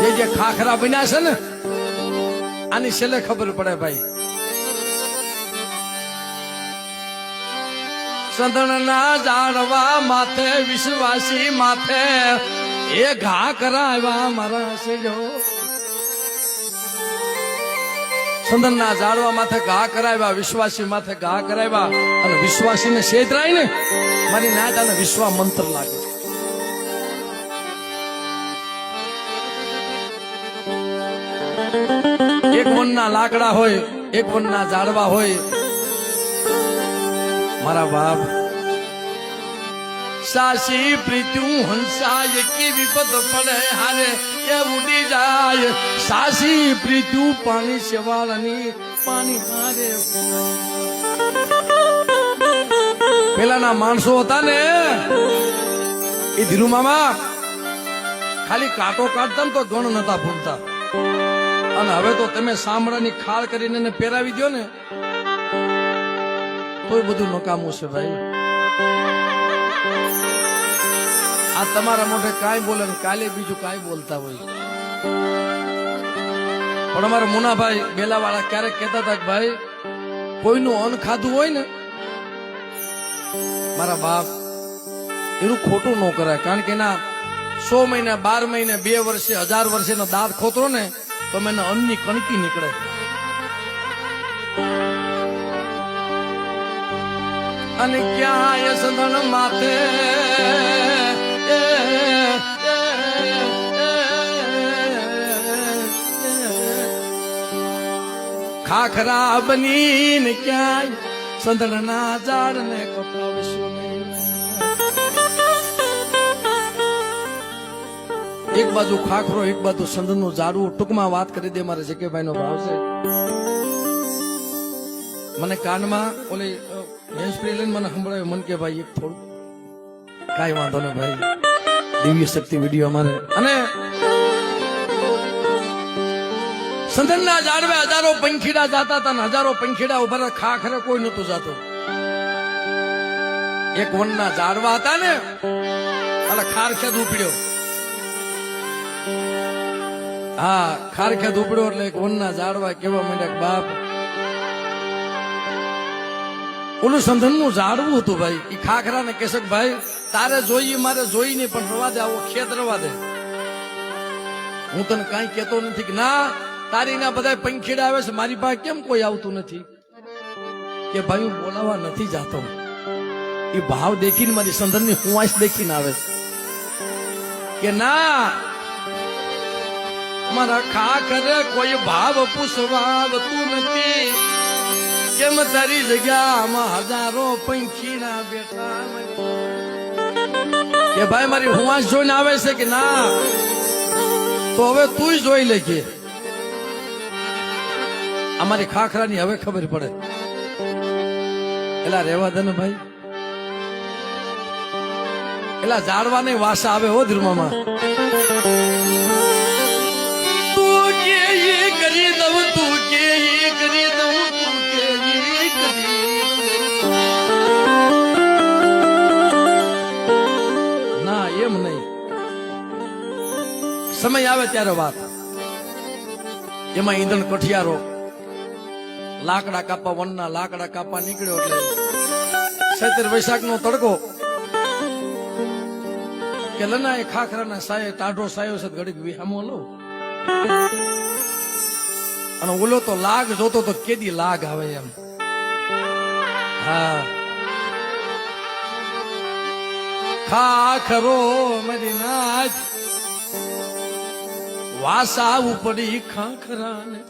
જે જે ખાખરા બન્યા છે ને, આની છેલ્લે ખબર પડે ભાઈ. સંદણના જાળવા માથે, વિશ્વાસી માથે, એ ઘા કરાવ્યા મારા સેજો સંદનના ઝાડવા માથે ઘા કરાવ્યા, વિશ્વાસી માથે ઘા કરાવ્યા, અને વિશ્વાસીને છેતરાય ને મારી નાત અને વિશ્વા મંત્ર લાગે વનના લાકડા હોય એક વનના ઝાડવા હોય. મારા બાપ, સાસી પ્રીત્યું હંસાય કે વિપદ પડે હારે, એ ઉડી જાય. સાસી પ્રીત્યું પાણી શેવાળની પાણી હારે. પેલાના માણસો હતા ને, એ ધીરુ મામા, ખાલી કાંટો કાઢતા ને તો ગણ નતા ભૂલતા અને હવે તો તમે સાંભળાની ખાળ કરીને એને પહેરાવી દો ને. તો બધું નકામું છે ભાઈ. આ તમારા મોઢે કાંઈ બોલે કાલે બીજું કાંઈ બોલતા હોય. પણ અમારા મુનાભાઈ બેલાવાળા ક્યારેક કહેતા હતા કે ભાઈ, કોઈનું અન્ન ખાધું હોય ને, મારા બાપ, એનું ખોટું ન કરાય. કારણ કે એના સો મહિને, બાર મહિને, બે વર્ષે, હજાર વર્ષે એનો દાંત ખોતરો ને તો મને અન્નની કણકી નીકળે. અને ક્યાં એ સંધન માથે? ખાખરા બનીને ક્યાંય સંદળના ઝાડને કપાવશો નહીં. એક બાજુ ખાખરો, એક બાજુ સંદનનું ઝાડવું ટૂંકમાં વાત કરી દે મારા જકેભાઈ નો ભાવ છે. મને કાનમાં ઓલી હેન્ડ સ્પ્રે લઈને મને સંભળાયું. મન કે, ભાઈ, એક થોડું કાંઈ વાંધો નહીં ભાઈ. દિવ્ય શક્તિ વીડિયો અમારે. અને સંદનના ઝાડવે હજારો પંખીડા જાતા હતા હજારો પંખીડા ઊભા ખાખરે કોઈ નતું જાતું. એક વનના ઝાડવા હતા ને અને ખારખેદ ઉપડ્યો. હા ખારખેદ ઉપડ્યો એટલે એક ઝાડવા કેવા માંડ્યા બાપ, ઓલું સંધનનું ઝાડવું હતું ભાઈ. એ ખાખરા ને કેશક ભાઈ, તારે જોઈએ, મારે જોઈ નહીં, પણ રવા દે, આવો ખેત રવા દે. હું તને કઈ કેતો નથી કે ના, તારી ના બધા પંખીડા આવે છે, મારી પાસે કેમ કોઈ આવતું નથી? કે ભાઈ, હું બોલાવા નથી જાતો. એ ભાવ દેખીને મારી સંધનની હુવાશ દેખીને આવે કે ના મારા ખાખરે કોઈ ભાવ પૂછવા આવતું નથી. કેમ તારી જગ્યામાં હજારો પંખીડા બેઠા કે ભાઈ, મારી હુવાસ જોઈને આવે છે કે ના? તો હવે તું જોઈ લેજે. અમારી ખાખરાની હવે ખબર પડે. એલા રેવા દે ને ભાઈ. એલા ઝાડવાની વાસા આવે હો ધીરમામાં. સમય આવે ત્યારે વાત. એમાં ઈંધણ કઠિયારો. લાકડા કાપવા વનના લાકડા કાપવા નીકળ્યો એટલે સૈતર વૈશાખ નો તડકો. કે લના એ ખાખરાના સાયે, ટાઢો સાયો છે, ઘડીક વિહામો લઉં અને ઓલો તો લાગ જોતો તો કેદી લાગ આવે એમ. હા. ખાખરો મરી નાચ વાસા ઉપડી ખાખરાને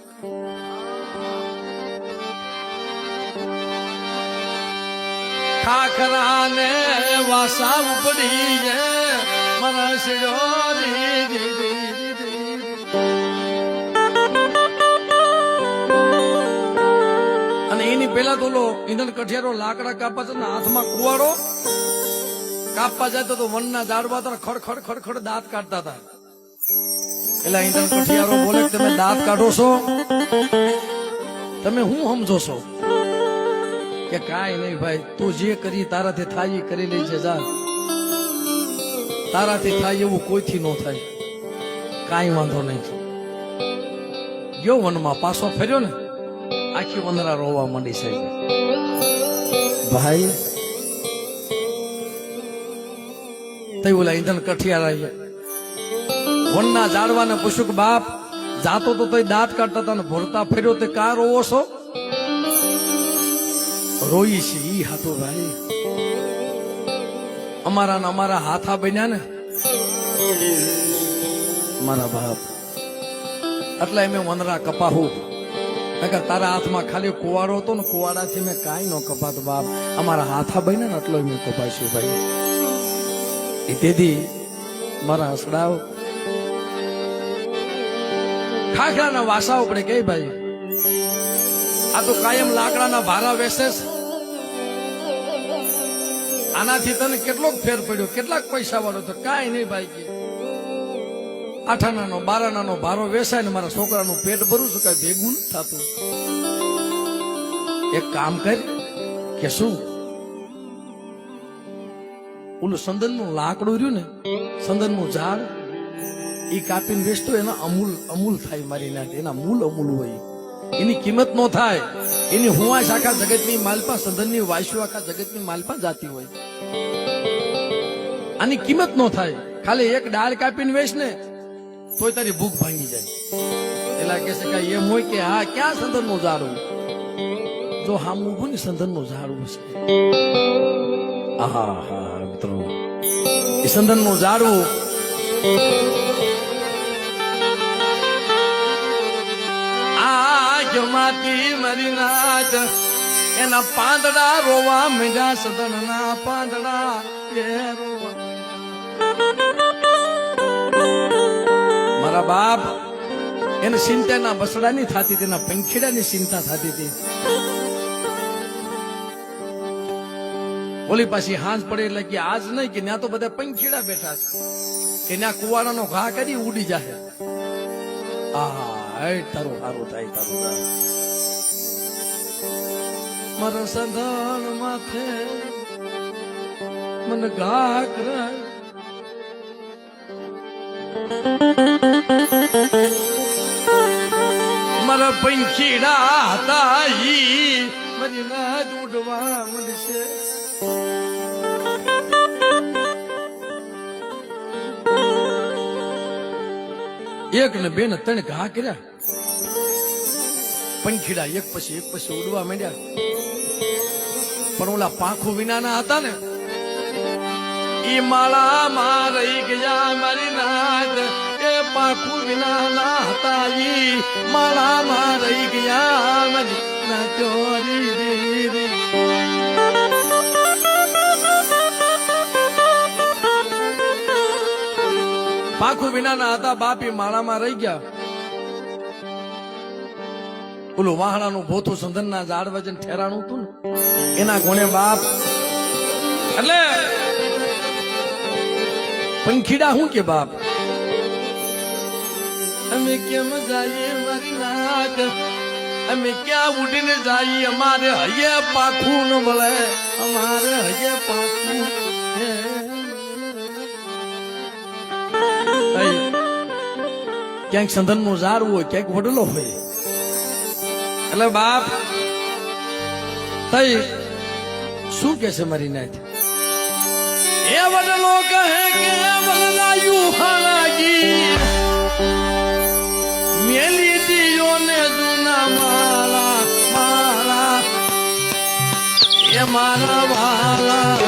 ખાખરાને વાસા ઉપડી છે મારા પેલા તો ઓલો ઈંધણ કઠિયારો લાકડા કાપા છે ને હાથમાં કુવાડો. કાપવા જતો તો વનના ઝાડવા તરફ ખડ ખડ ખડ ખડ દાંત કાઢતા હતા. એટલે ઈંધણ કઠિયારો બોલે તમે દાંત કાઢો છો? તમે હું સમજો છો? કે કાંઈ નહીં ભાઈ, તું જે કરી તારાથી થાય એ કરી લેજે, જા. તારાથી થાય એવું કોઈથી ન થાય. કાંઈ વાંધો નહીં. ગયો વનમાં પાછો ફેર્યો ને? આખી વંદના રોવા માંડી છે. ભાઈ? તઈ ઓલા ઈંધણ કઠિયાર વનના ઝાડવાને પૂછ્યું બાપ જાતો તો તઈ દાંત કાઢતા હતા ને ભરતા ફેર્યો તે કા રોવો છો? રોઈ છે ઈ હાથો ભાઈ. અમારા ને અમારા હાથા બન્યા ને. મારા બાપ. એટલે એમ વનરા કપાહું. નકર તારા હાથમાં ખાલી કુવાડો હતો ને કુવાડાથી મેં કાંઈ ન કપાત, બાપ. અમારા હાથા બન્યા ને એટલો મેં કપાશું ભાઈ. એ તેથી મારા હસડાવ ખાખરાના વાસા ઉપડે કે ભાઈ? આ તો કાયમ લાકડાના ભારા વેસે આનાથી તને કેટલોક ફેર પડ્યો, કેટલાક પૈસા વાળો તો કાંઈ નહીં ભાઈ કે. આઠાનાનો, બારાનાનો ભારો વેસાય ને મારા છોકરાનું પેટ ભરું છું, કઈ ભેગું થતું. એક કામ કર, કે શું? ઓલું સંદનનું લાકડું રહ્યું ને, સંદનનું ઝાડ એ કાપીને વેચતો, એના અમૂલ અમૂલ થાય મારી નાખે, એના મૂલ અમૂલ હોય. એની કિંમત નો થાય. એની હુવાશ આખા જગતની માલપા, સંદનની વાયસુ આખા જગતની માલપા જાતી હોય. આની કિંમત નો થાય. ખાલી એક ડાળ કાપીને વેચ ને તોય તારી ભૂખ ભાંગી જાય. એલા કે છે કે એમ હોય કે હા, ક્યાં સંદનનું ઝાડવું જો હામ ઉભું ને સંદનનું ઝાડું છે આહા, હા, મિત્રો. એ સંદનનું ઝાડવું આંખમાંથી મરી નાચ. એના પાંદડા રોવા મીઠા સદનના પાંદડા. મારા બાપ, એને ચિંતા ચિંતાના બસડાની થતી, તેના પંખીડાની ચિંતા થતી હતી. ઓલી પાછી હાંસ પડે એટલે કે આજ નહીં કે ત્યાં તો બધા પંખીડા બેઠા છે. ત્યાં કુવાડાનો ઘા કરી ઉડી જાય આ તારું સારું થાય, તારું થાય. મારા સંધાન માથે મને ઘા કરાય. પંખીડા હતા ઈ મળશે એક ને બે ને ત્રણ ઘા કર્યા. પંખીડા એક પછી એક પછી ઉડવા માંડ્યા. પણ ઓલા પાંખો વિનાના હતા ને, ઈ માળા માં રહી ગયા મારી નાથ પાંખું વિનાના હતા ઈ માળા માં રહી ગયા મારી નાથ ચોરી રી. વિનાના હતા બાપી માળામાં રહી ગયા ઓલું વાહણાનું ભોથું સંધનના ઝાડ વજન ઠેરાણું હતું ને, એના ગુણે બાપ એટલે પંખીડા હું કે બાપ અમે કેમ જઈએ અમે ક્યાં ઉડીને જઈએ? અમારે હૈયે પાખું ન મળે. અમારે હૈયે પાખું ક્યાંક સંધનનું ઝાડવું હોય, ક્યાંક વડલો હોય. એટલે બાપ, તઈ, શું કે છે મારી નાથ એ વડલો કહે કે વડલાયું હાલાગી મેલી દિયો ને જૂના મારા મારા એ મારા વાલા.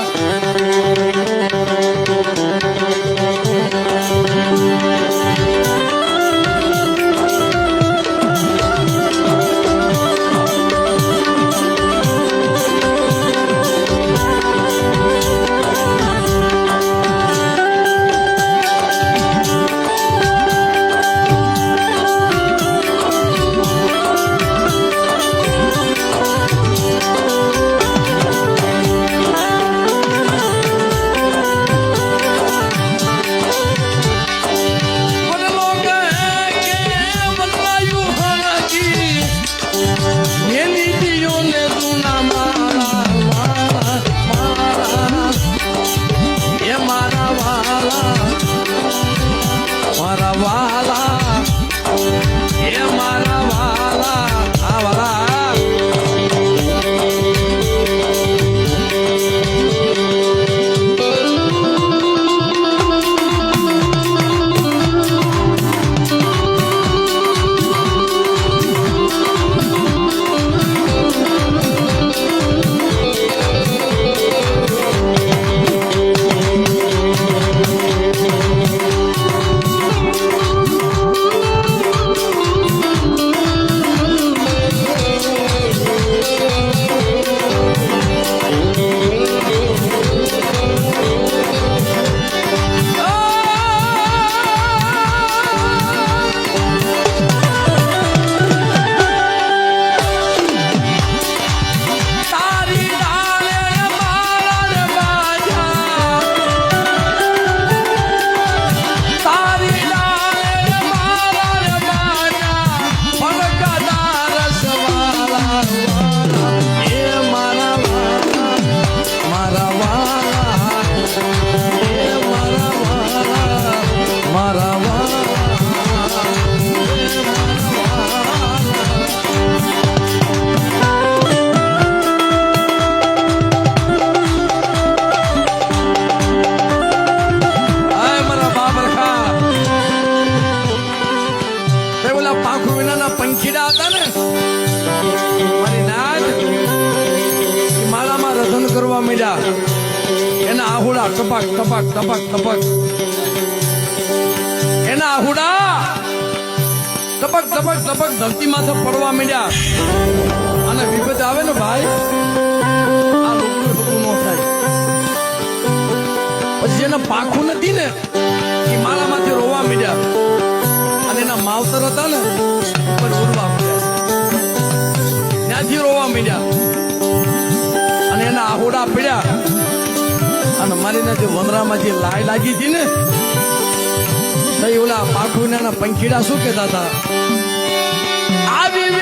આહુડા ટપક ટપક ટપક ટપક એના આહુડા. ટપક ટપક ટપક ધરતી માથે પડવા માંડ્યા. અને વિપત આવે ને ભાઈ? આ હકું ન થાય. પછી એના પાખું ને જે વનરામાં જે લાય લાગી હતી ને ઓલા પાખુના પંખીડા શું કેતા હતા? આવી